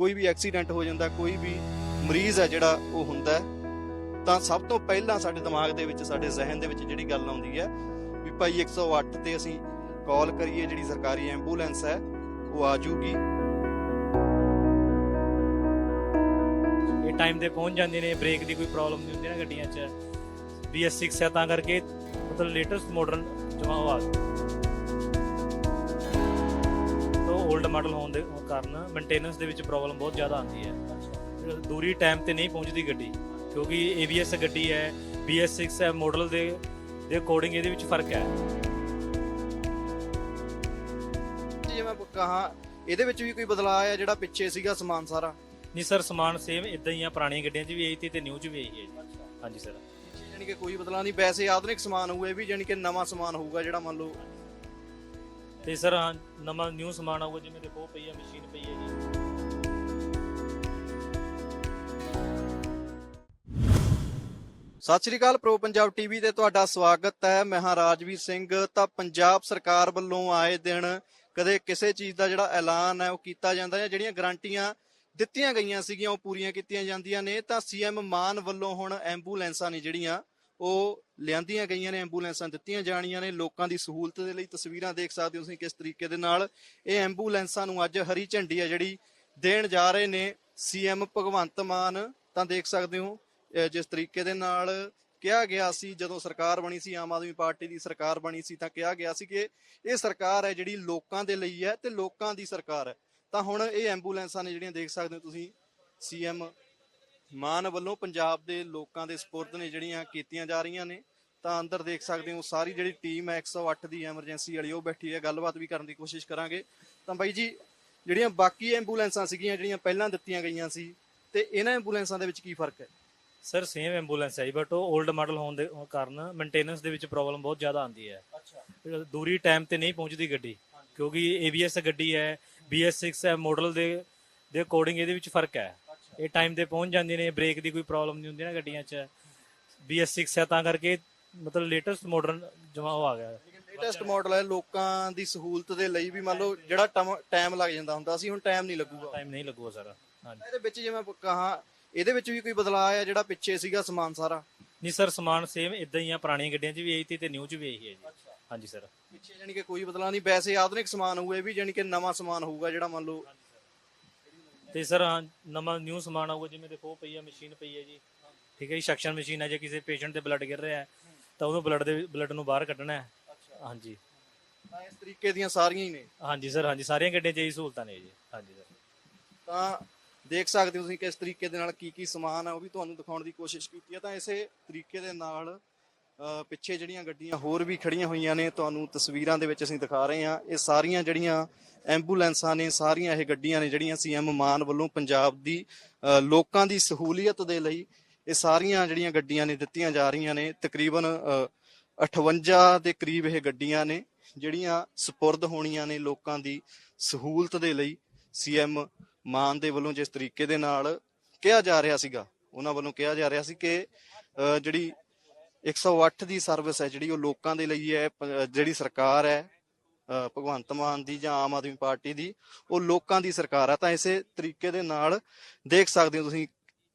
ਕੋਈ ਵੀ ਐਕਸੀਡੈਂਟ ਹੋ ਜਾਂਦਾ, ਕੋਈ ਵੀ ਮਰੀਜ਼ ਹੈ ਜਿਹੜਾ ਉਹ ਹੁੰਦਾ ਤਾਂ ਸਭ ਤੋਂ ਪਹਿਲਾਂ ਸਾਡੇ ਦਿਮਾਗ ਦੇ ਵਿੱਚ, ਸਾਡੇ ਜ਼ਿਹਨ ਦੇ ਵਿੱਚ ਜਿਹੜੀ ਗੱਲ ਆਉਂਦੀ ਹੈ ਵੀ ਭਾਈ 108 ਤੇ ਅਸੀਂ ਕਾਲ ਕਰੀਏ ਜਿਹੜੀ ਸਰਕਾਰੀ ਐਂਬੂਲੈਂਸ ਹੈ, ਉਹ ਆ ਜੂਗੀ ਇਹ ਟਾਈਮ ਤੇ ਪਹੁੰਚ ਜਾਂਦੇ ਨੇ ਬ੍ਰੇਕ ਦੀ ਕੋਈ ਪ੍ਰੋਬਲਮ ਨਹੀਂ ਹੁੰਦੀ ਨਾ ਗੱਡੀਆਂ 'ਚ। BS6 ਹੈ ਤਾਂ ਕਰਕੇ ਮਤਲਬ ਲੇਟੈਸਟ ਮਾਡਰਨ ਜਮਾ ਮਾਡਲ ਹੋਣ ਦੇ ਕਾਰਨ ਮੇਨਟੇਨੈਂਸ ਦੇ ਵਿੱਚ ਪ੍ਰੋਬਲਮ ਬਹੁਤ ਜ਼ਿਆਦਾ ਆਉਂਦੀ ਹੈ। ਦੂਰੀ ਟਾਈਮ ਤੇ ਨਹੀਂ ਪਹੁੰਚਦੀ ਗੱਡੀ ਕਿਉਂਕਿ ABS ਗੱਡੀ ਹੈ BS6 ਹੈ ਮਾਡਲ ਦੇ ਦੇ ਅਕੋਰਡਿੰਗ ਇਹਦੇ ਵਿੱਚ ਫ਼ਰਕ ਹੈ। ਜੇ ਮੈਂ ਕਹਾਂ ਇਹਦੇ ਵਿੱਚ ਵੀ ਕੋਈ ਬਦਲਾਅ ਆਇਆ ਜਿਹੜਾ ਪਿੱਛੇ ਸੀਗਾ ਸਮਾਨ ਸਾਰਾ? ਨਹੀਂ ਸਰ ਸਮਾਨ ਸੇਮ ਇਦਾਂ ਹੀ ਆ ਪੁਰਾਣੀਆਂ ਗੱਡੀਆਂ 'ਚ ਵੀ ਇਹੀ ਤੀ ਤੇ ਨਿਊ 'ਚ ਵੀ ਇਹੀ ਹੈ ਹਾਂਜੀ ਸਰ ਯਾਨੀ ਕਿ ਕੋਈ ਬਦਲਾਅ ਨਹੀਂ ਵੈਸੇ ਆਧੁਨਿਕ ਸਮਾਨ ਹੋਊਗਾ ਇਹ ਵੀ ਯਾਨੀ ਕਿ ਨਵਾਂ ਸਮਾਨ ਹੋਊਗਾ ਜਿਹੜਾ ਮੰਨ ਲਓ ਤੇ ਸਰ ਹਾਂ, ਨਵਾਂ ਨਿਊ ਸਮਾਨ ਆਊਗਾ ਜਿਵੇਂ ਦੇਖੋ ਉਹ ਪਈ ਹੈ ਮਸ਼ੀਨ ਪਈ ਹੈ ਜੀ। ਸਤਿ ਸ਼੍ਰੀ ਅਕਾਲ ਪ੍ਰੋ ਪੰਜਾਬ ਟੀਵੀ ਤੇ ਤੁਹਾਡਾ ਸਵਾਗਤ ਹੈ। ਮੈਂ ਹਾਂ ਰਾਜਵੀਰ ਸਿੰਘ। ਤਾਂ ਪੰਜਾਬ ਸਰਕਾਰ ਵੱਲੋਂ ਆਏ ਦਿਨ ਕਦੇ ਕਿਸੇ ਚੀਜ਼ ਦਾ ਜਿਹੜਾ ਐਲਾਨ ਹੈ ਉਹ ਕੀਤਾ ਜਾਂਦਾ ਹੈ ਜਿਹੜੀਆਂ ਗਰੰਟੀਆਂ ਦਿੱਤੀਆਂ ਗਈਆਂ ਸੀਗੀਆਂ ਉਹ ਪੂਰੀਆਂ ਕੀਤੀਆਂ ਜਾਂਦੀਆਂ ਨੇ ਤਾਂ ਸੀਐਮ ਮਾਨ ਵੱਲੋਂ ਹੁਣ ਐਂਬੂਲੈਂਸਾਂ ਨੇ ਜਿਹੜੀਆਂ ਉਹ ਲਿਆਂਦੀਆਂ ਗਈਆਂ ਨੇ, ਐਂਬੂਲੈਂਸਾਂ ਦਿੱਤੀਆਂ ਜਾਣੀਆਂ ਨੇ, ਲੋਕਾਂ ਦੀ ਸਹੂਲਤ ਦੇ ਲਈ ਤਸਵੀਰਾਂ ਦੇਖ ਸਕਦੇ ਹੋ ਤੁਸੀਂ ਕਿਸ ਤਰੀਕੇ ਦੇ ਨਾਲ। ਇਹ ਐਂਬੂਲੈਂਸਾਂ ਨੂੰ ਅੱਜ ਹਰੀ ਝੰਡੀ ਹੈ ਜਿਹੜੀ ਦੇਣ ਜਾ ਰਹੇ ਨੇ। ਸੀਐਮ ਭਗਵੰਤ ਮਾਨ ਤਾਂ ਦੇਖ ਸਕਦੇ ਹੋ ਜਿਸ ਤਰੀਕੇ ਦੇ ਨਾਲ ਕਿਹਾ ਗਿਆ ਸੀ, ਜਦੋਂ ਸਰਕਾਰ ਬਣੀ ਸੀ, ਆਮ ਆਦਮੀ ਪਾਰਟੀ ਦੀ ਸਰਕਾਰ ਬਣੀ ਸੀ, ਤਾਂ ਕਿਹਾ ਗਿਆ ਸੀ ਕਿ ਇਹ ਸਰਕਾਰ ਹੈ ਜਿਹੜੀ ਲੋਕਾਂ ਦੇ ਲਈ ਹੈ ਤੇ ਲੋਕਾਂ ਦੀ ਸਰਕਾਰ ਹੈ। ਤਾਂ ਹੁਣ ਇਹ ਐਂਬੂਲੈਂਸਾਂ ਨੇ ਜਿਹੜੀਆਂ ਦੇਖ ਸਕਦੇ ਹੋ ਤੁਸੀਂ, ਸੀਐਮ ਮਾਨ ਵੱਲੋਂ ਪੰਜਾਬ ਦੇ ਲੋਕਾਂ ਦੇ ਸਪੁਰਦ ਨੇ ਜਿਹੜੀਆਂ ਕੀਤੀਆਂ ਜਾ ਰਹੀਆਂ ਨੇ ਤਾਂ ਅੰਦਰ ਦੇਖ ਸਕਦੇ ਹੋ ਸਾਰੀ ਜਿਹੜੀ ਟੀਮ ਹੈ 108 ਦੀ ਐਮਰਜੈਂਸੀ ਵਾਲੀ ਉਹ ਬੈਠੀ ਹੈ। ਗੱਲਬਾਤ ਵੀ ਕਰਨ ਦੀ ਕੋਸ਼ਿਸ਼ ਕਰਾਂਗੇ। ਤਾਂ ਬਾਈ ਜੀ ਜਿਹੜੀਆਂ ਬਾਕੀ ਐਂਬੂਲੈਂਸਾਂ ਸੀਗੀਆਂ ਜਿਹੜੀਆਂ ਪਹਿਲਾਂ ਦਿੱਤੀਆਂ ਗਈਆਂ ਸੀ ਤੇ ਇਹਨਾਂ ਐਂਬੂਲੈਂਸਾਂ ਦੇ ਵਿੱਚ ਕੀ ਫ਼ਰਕ ਹੈ? ਸਰ ਸੇਮ ਐਂਬੂਲੈਂਸ ਹੈ ਬਟ ਉਹ 올ਡ ਮਾਡਲ ਹੋਣ ਦੇ ਕਾਰਨ ਮੇਨਟੇਨੈਂਸ ਦੇ ਵਿੱਚ ਪ੍ਰੋਬਲਮ ਬਹੁਤ ਜ਼ਿਆਦਾ ਆਉਂਦੀ ਹੈ। ਅੱਛਾ। ਦੂਰੀ ਟਾਈਮ ਤੇ ਨਹੀਂ ਪਹੁੰਚਦੀ ਗੱਡੀ ਕਿਉਂਕਿ ABS ਗੱਡੀ ਹੈ BS6 ਹੈ ਮਾਡਲ ਦੇ ਦੇ ਅਕੋਰਡਿੰਗ ਇਹਦੇ ਵਿੱਚ ਫ਼ਰਕ ਹੈ। ਇਹ ਟਾਈਮ ਤੇ ਪਹੁੰਚ ਜਾਂਦੇ ਨੇ ਬ੍ਰੇਕ ਦੀ ਕੋਈ ਪ੍ਰੋਬਲਮ ਨਹੀਂ ਹੁੰਦੀ ਨਾ ਗੱਡੀਆਂ 'ਚ। BS6 ਹੈ ਤਾਂ ਕਰਕੇ ਮਤਲਬ ਲੇਟੈਸਟ ਮਾਡਰਨ ਜਮਾ ਉਹ ਆ ਗਿਆ। ਲੇਟੈਸਟ ਮਾਡਲ ਹੈ ਲੋਕਾਂ ਦੀ ਸਹੂਲਤ ਦੇ ਲਈ ਵੀ ਮੰਨ ਲਓ ਜਿਹੜਾ ਟਾਈਮ ਲੱਗ ਜਾਂਦਾ ਹੁੰਦਾ ਸੀ ਹੁਣ ਟਾਈਮ ਨਹੀਂ ਲੱਗੂਗਾ। ਟਾਈਮ ਨਹੀਂ ਲੱਗੂਗਾ ਸਰ। ਹਾਂਜੀ। ਇਹਦੇ ਵਿੱਚ ਜੇ ਮੈਂ ਕਹਾਂ ਇਹਦੇ ਵਿੱਚ ਵੀ ਕੋਈ ਬਦਲਾਅ ਆਇਆ ਜਿਹੜਾ ਪਿੱਛੇ ਸੀਗਾ ਸਮਾਨ ਸਾਰਾ? ਨਹੀਂ ਸਰ ਸਮਾਨ ਸੇਮ ਇਦਾਂ ਹੀ ਆ ਪੁਰਾਣੀਆਂ ਗੱਡੀਆਂ 'ਚ ਵੀ ਇਹੀ ਤੀ ਤੇ ਨਿਊ 'ਚ ਵੀ ਇਹੀ ਹੈ ਜੀ। ਹਾਂਜੀ ਸਰ ਪਿੱਛੇ ਯਾਨੀ ਕਿ ਕੋਈ ਬਦਲਾਅ ਨਹੀਂ ਵੈਸੇ ਆਧੁਨਿਕ ਸਮਾਨ ਹੋਊਗਾ ਇਹ ਵੀ ਯਾਨੀ ਕਿ ਨਵਾਂ ਸਮਾਨ ਹੋਊਗਾ ਜਿਹੜਾ ਮੰਨ ਲਓ ਤੇ ਸਰ ਹਾਂ, ਨਵਾਂ ਨਿਊ ਸਮਾਨ ਆਊਗਾ ਜਿਵੇਂ ਦੇਖੋ ਉਹ ਪਈ ਹੈ ਮਸ਼ੀਨ ਪਈ ਹੈ ਜੀ। ਠੀਕ ਹੈ ਜੀ ਸਕਸ਼ਨ ਮਸ਼ੀਨ ਹੈ ਜੇ ਕਿਸੇ ਪੇਸ਼ੈਂਟ ਤੇ ਬਲੱਡ ਗਿਰ ਰਿਹਾ ਹੈ ਤਾਂ ਉਹਨੂੰ ਬਲੱਡ ਦੇ ਬਲੱਡ ਨੂੰ ਬਾਹਰ ਕੱਢਣਾ ਹੈ। ਹਾਂਜੀ। ਤਾਂ ਇਸ ਤਰੀਕੇ ਦੀਆਂ ਸਾਰੀਆਂ ਹੀ ਨੇ। ਹਾਂਜੀ ਸਰ ਹਾਂਜੀ ਸਾਰੀਆਂ ਗੱਡੀਆਂ 'ਚ ਇਹੀ ਸਹੂਲਤਾਂ ਨੇ ਜੀ। ਹਾਂਜੀ ਸਰ। ਤਾਂ ਦੇਖ ਸਕਦੇ ਹੋ ਤੁਸੀਂ ਕਿਸ ਤਰੀਕੇ ਦੇ ਨਾਲ ਕੀ ਕੀ ਸਮਾਨ ਹੈ ਉਹ ਵੀ ਤੁਹਾਨੂੰ ਦਿਖਾਉਣ ਦੀ ਕੋਸ਼ਿਸ਼ ਕੀਤੀ ਹੈ ਤਾਂ ਇਸੇ ਤਰੀਕੇ ਦੇ ਨਾਲ ਪਿੱਛੇ ਜਿਹੜੀਆਂ ਗੱਡੀਆਂ ਹੋਰ ਵੀ ਖੜੀਆਂ ਹੋਈਆਂ ਨੇ ਤੁਹਾਨੂੰ ਤਸਵੀਰਾਂ ਦੇ ਵਿੱਚ ਅਸੀਂ ਦਿਖਾ ਰਹੇ ਹਾਂ। ਇਹ ਸਾਰੀਆਂ ਜਿਹੜੀਆਂ ਐਂਬੂਲੈਂਸਾਂ ਨੇ ਸਾਰੀਆਂ ਇਹ ਗੱਡੀਆਂ ਨੇ ਜਿਹੜੀਆਂ ਸੀਐਮ ਮਾਨ ਵੱਲੋਂ ਪੰਜਾਬ ਦੀ ਲੋਕਾਂ ਦੀ ਸਹੂਲੀਅਤ ਦੇ ਲਈ ਇਹ ਸਾਰੀਆਂ ਜਿਹੜੀਆਂ ਗੱਡੀਆਂ ਨੇ ਦਿੱਤੀਆਂ ਜਾ ਰਹੀਆਂ ਨੇ। ਤਕਰੀਬਨ ਅ, 58 ਦੇ ਕਰੀਬ ਇਹ ਗੱਡੀਆਂ ਨੇ ਜਿਹੜੀਆਂ ਸਪੁਰਦ ਹੋਣੀਆਂ ਨੇ ਲੋਕਾਂ ਦੀ ਸਹੂਲਤ ਦੇ ਲਈ ਸੀਐਮ ਮਾਨ ਦੇ ਵੱਲੋਂ ਜਿਸ ਤਰੀਕੇ ਦੇ ਨਾਲ ਕਿਹਾ ਜਾ ਰਿਹਾ ਸੀਗਾ ਉਹਨਾਂ ਵੱਲੋਂ ਕਿਹਾ ਜਾ ਰਿਹਾ ਸੀ ਕਿ ਜਿਹੜੀ 108 ਦੀ ਸਰਵਿਸ ਹੈ ਜਿਹੜੀ ਉਹ ਲੋਕਾਂ ਦੇ ਲਈ ਹੈ ਜਿਹੜੀ ਸਰਕਾਰ ਹੈ ਭਗਵੰਤ ਮਾਨ ਦੀ ਜਾਂ ਆਮ ਆਦਮੀ ਪਾਰਟੀ ਦੀ, ਉਹ ਲੋਕਾਂ ਦੀ ਸਰਕਾਰ ਹੈ। ਤਾਂ ਇਸੇ ਤਰੀਕੇ ਦੇ ਨਾਲ ਦੇਖ ਸਕਦੇ ਹੋ ਤੁਸੀਂ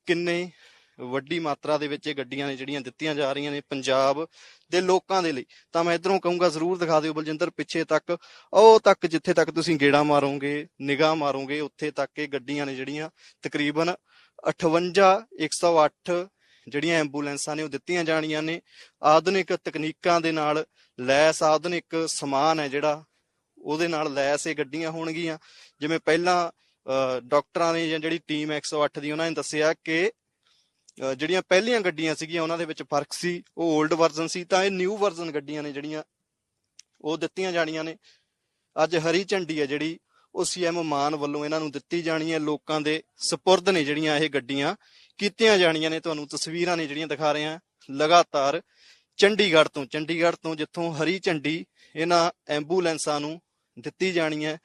ਕਿੰਨੇ ਵੱਡੀ ਮਾਤਰਾ ਦੇ ਵਿੱਚ ਇਹ ਗੱਡੀਆਂ ਨੇ ਜਿਹੜੀਆਂ ਦਿੱਤੀਆਂ ਜਾ ਰਹੀਆਂ ਨੇ ਪੰਜਾਬ ਦੇ ਲੋਕਾਂ ਦੇ ਲਈ। ਤਾਂ ਮੈਂ ਇਧਰੋਂ ਕਹੂੰਗਾ, ਜ਼ਰੂਰ ਦਿਖਾ ਦਿਓ ਬਲਜਿੰਦਰ, ਪਿੱਛੇ ਤੱਕ, ਉਹ ਤੱਕ ਜਿੱਥੇ ਤੱਕ ਤੁਸੀਂ ਗੇੜਾ ਮਾਰੋਗੇ, ਨਿਗਾਹ ਮਾਰੋਗੇ, ਉੱਥੇ ਤੱਕ ਇਹ ਗੱਡੀਆਂ ਨੇ ਜਿਹੜੀਆਂ ਤਕਰੀਬਨ 58 108 ਜਿਹੜੀਆਂ ਐਂਬੂਲੈਂਸਾਂ ਨੇ ਉਹ ਦਿੱਤੀਆਂ ਜਾਣੀਆਂ ਨੇ, ਆਧੁਨਿਕ ਤਕਨੀਕਾਂ ਦੇ ਨਾਲ ਲੈਸ ਆਧੁਨਿਕ ਸਮਾਨ ਹੈ ਜਿਹੜਾ, ਉਹਦੇ ਨਾਲ ਲੈਸ ਇਹ ਗੱਡੀਆਂ ਹੋਣਗੀਆਂ। ਜਿਵੇਂ ਪਹਿਲਾਂ ਡਾਕਟਰਾਂ ਨੇ ਜਾਂ ਜਿਹੜੀ ਟੀਮ 108 ਦੀ, ਉਹਨਾਂ ਨੇ ਦੱਸਿਆ ਕਿ ਜਿਹੜੀਆਂ ਪਹਿਲੀਆਂ ਗੱਡੀਆਂ ਸੀਗੀਆਂ, ਉਹਨਾਂ ਦੇ ਵਿੱਚ ਫ਼ਰਕ ਸੀ, ਉਹ 올ਡ ਵਰਜ਼ਨ ਸੀ, ਤਾਂ ਇਹ ਨਿਊ ਵਰਜ਼ਨ ਗੱਡੀਆਂ ਨੇ ਜਿਹੜੀਆਂ, ਉਹ ਦਿੱਤੀਆਂ ਜਾਣੀਆਂ ਨੇ। ਅੱਜ ਹਰੀ ਝੰਡੀ ਹੈ ਜਿਹੜੀ ਉਹ ਸੀਐਮ ਮਾਨ ਵੱਲੋਂ ਇਹਨਾਂ ਨੂੰ ਦਿੱਤੀ ਜਾਣੀ ਹੈ। ਲੋਕਾਂ ਦੇ ਸਪੁਰਦ ਨੇ ਜਿਹੜੀਆਂ ਇਹ ਗੱਡੀਆਂ ਕੀਤੀਆਂ ਜਾਣੀਆਂ ਨੇ। ਤੁਹਾਨੂੰ ਤਸਵੀਰਾਂ ਨੇ ਜਿਹੜੀਆਂ ਦਿਖਾ ਰਹੇ ਹਾਂ। ਲਗਾਤਾਰ ਚੰਡੀਗੜ੍ਹ ਤੋਂ ਚੰਡੀਗੜ੍ਹ ਤੋਂ ਜਿੱਥੋਂ ਹਰੀ ਝੰਡੀ ਇਹਨਾਂ ਐਂਬੂਲੈਂਸਾਂ ਨੂੰ ਦਿੱਤੀ ਜਾਣੀ ਹੈ।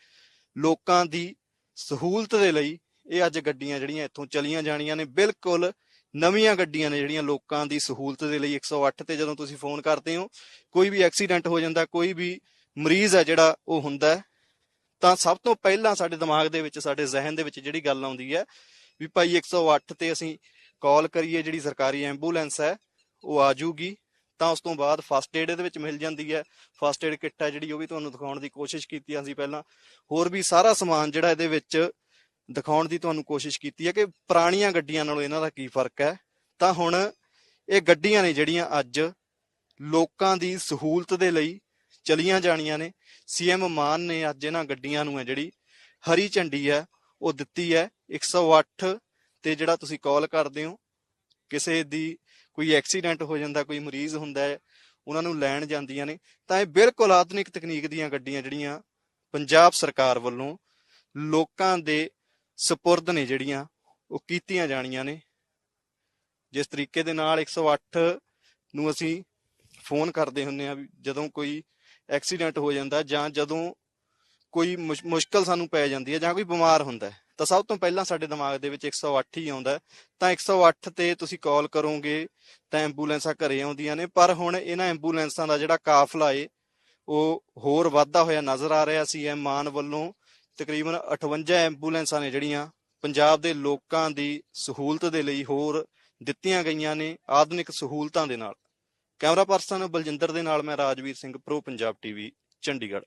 ਲੋਕਾਂ ਦੀ ਸਹੂਲਤ ਦੇ ਲਈ ਇਹ ਅੱਜ ਗੱਡੀਆਂ ਜਿਹੜੀਆਂ ਇੱਥੋਂ ਚਲੀਆਂ ਜਾਣੀਆਂ ਨੇ। ਬਿਲਕੁਲ ਨਵੀਆਂ ਗੱਡੀਆਂ ਨੇ ਜਿਹੜੀਆਂ ਲੋਕਾਂ ਦੀ ਸਹੂਲਤ ਦੇ ਲਈ। 108 ਤੇ ਜਦੋਂ ਤੁਸੀਂ ਫੋਨ ਕਰਦੇ ਹੋ, ਕੋਈ ਵੀ ਐਕਸੀਡੈਂਟ ਹੋ ਜਾਂਦਾ, ਕੋਈ ਵੀ ਮਰੀਜ਼ ਹੈ ਜਿਹੜਾ ਉਹ ਹੁੰਦਾ ਤਾਂ ਸਭ ਤੋਂ ਪਹਿਲਾਂ ਸਾਡੇ ਦਿਮਾਗ ਦੇ ਵਿੱਚ, ਸਾਡੇ ਜ਼ਿਹਨ ਦੇ ਵਿੱਚ ਜਿਹੜੀ ਗੱਲ ਆਉਂਦੀ ਹੈ ਵੀ ਭਾਈ 108 ਤੇ ਅਸੀਂ ਕਾਲ ਕਰੀਏ, ਜਿਹੜੀ ਸਰਕਾਰੀ ਐਂਬੂਲੈਂਸ ਹੈ, ਉਹ ਆ ਜੂਗੀ ਤਾਂ ਉਸ ਤੋਂ ਬਾਅਦ ਫਸਟ ਏਡ ਇਹਦੇ ਵਿੱਚ ਮਿਲ ਜਾਂਦੀ ਹੈ। ਫਸਟ ਏਡ ਕਿੱਟ ਹੈ ਜਿਹੜੀ, ਉਹ ਵੀ ਤੁਹਾਨੂੰ ਦਿਖਾਉਣ ਦੀ ਕੋਸ਼ਿਸ਼ ਕੀਤੀ ਅਸੀਂ ਪਹਿਲਾਂ। ਹੋਰ ਵੀ ਸਾਰਾ ਸਮਾਨ ਜਿਹੜਾ ਇਹਦੇ ਵਿੱਚ ਦਿਖਾਉਣ ਦੀ ਤੁਹਾਨੂੰ ਕੋਸ਼ਿਸ਼ ਕੀਤੀ ਹੈ ਕਿ ਪੁਰਾਣੀਆਂ ਗੱਡੀਆਂ ਨਾਲੋਂ ਇਹਨਾਂ ਦਾ ਕੀ ਫ਼ਰਕ ਹੈ। ਤਾਂ ਹੁਣ ਇਹ ਗੱਡੀਆਂ ਨੇ ਜਿਹੜੀਆਂ ਅੱਜ ਲੋਕਾਂ ਦੀ ਸਹੂਲਤ ਦੇ ਲਈ ਚਲੀਆਂ ਜਾਣੀਆਂ ਨੇ। ਸੀਐਮ ਮਾਨ ਨੇ ਅੱਜ ਇਹਨਾਂ ਗੱਡੀਆਂ ਨੂੰ ਹੈ ਜਿਹੜੀ ਹਰੀ ਝੰਡੀ ਹੈ, ਉਹ ਦਿੱਤੀ ਹੈ। 108 ਤੇ ਜਿਹੜਾ ਤੁਸੀਂ ਕਾਲ ਕਰਦੇ ਹੋ, ਕਿਸੇ ਦੀ ਕੋਈ ਐਕਸੀਡੈਂਟ ਹੋ ਜਾਂਦਾ, ਕੋਈ ਮਰੀਜ਼ ਹੁੰਦਾ ਹੈ, ਉਹਨਾਂ ਨੂੰ ਲੈਣ ਜਾਂਦੀਆਂ ਨੇ। ਤਾਂ ਇਹ ਬਿਲਕੁਲ ਆਧੁਨਿਕ ਤਕਨੀਕ ਦੀਆਂ ਗੱਡੀਆਂ ਜਿਹੜੀਆਂ ਪੰਜਾਬ ਸਰਕਾਰ ਵੱਲੋਂ ਲੋਕਾਂ ਦੇ ਸਪੁਰਦ ਨੇ ਜਿਹੜੀਆਂ, ਉਹ ਕੀਤੀਆਂ ਜਾਣੀਆਂ ਨੇ। ਜਿਸ ਤਰੀਕੇ ਦੇ ਨਾਲ 108 ਨੂੰ ਅਸੀਂ ਫੋਨ ਕਰਦੇ ਹੁੰਨੇ ਆ ਜਦੋਂ ਕੋਈ ਐਕਸੀਡੈਂਟ ਹੋ ਜਾਂਦਾ ਜਾਂ ਜਦੋਂ ਕੋਈ ਮੁਸ਼- ਮੁਸ਼ਕਲ ਸਾਨੂੰ ਪੈ ਜਾਂਦੀ ਹੈ ਜਾਂ ਕੋਈ ਬਿਮਾਰ ਹੁੰਦਾ ਤਾਂ ਸਭ ਤੋਂ ਪਹਿਲਾਂ ਸਾਡੇ ਦਿਮਾਗ ਦੇ ਵਿੱਚ 108 ਹੀ ਆਉਂਦਾ ਹੈ। ਤਾਂ 108 ਤੇ ਤੁਸੀਂ ਕਾਲ ਕਰੋਗੇ ਤਾਂ ਐਂਬੂਲੈਂਸਾਂ ਘਰੇ ਆਉਂਦੀਆਂ ਨੇ, ਪਰ ਹੁਣ ਇਹਨਾਂ ਐਂਬੂਲੈਂਸਾਂ ਦਾ ਜਿਹੜਾ ਕਾਫਲਾ ਏ, ਉਹ ਹੋਰ ਵਾਧਾ ਹੋਇਆ ਨਜ਼ਰ ਆ ਰਿਹਾ ਸੀ ਐਮ ਮਾਨ ਵੱਲੋਂ ਤਕਰੀਬਨ 58 ਐਂਬੂਲੈਂਸਾਂ ਨੇ ਜਿਹੜੀਆਂ ਪੰਜਾਬ ਦੇ ਲੋਕਾਂ ਦੀ ਸਹੂਲਤ ਦੇ ਲਈ ਹੋਰ ਦਿੱਤੀਆਂ ਗਈਆਂ ਨੇ ਆਧੁਨਿਕ ਸਹੂਲਤਾਂ ਦੇ ਨਾਲ ਕੈਮਰਾ ਪਰਸਨ ਬਲਜਿੰਦਰ ਦੇ ਨਾਲ ਮੈਂ ਰਾਜਵੀਰ ਸਿੰਘ ਪ੍ਰੋ ਪੰਜਾਬ ਟੀਵੀ ਚੰਡੀਗੜ੍ਹ।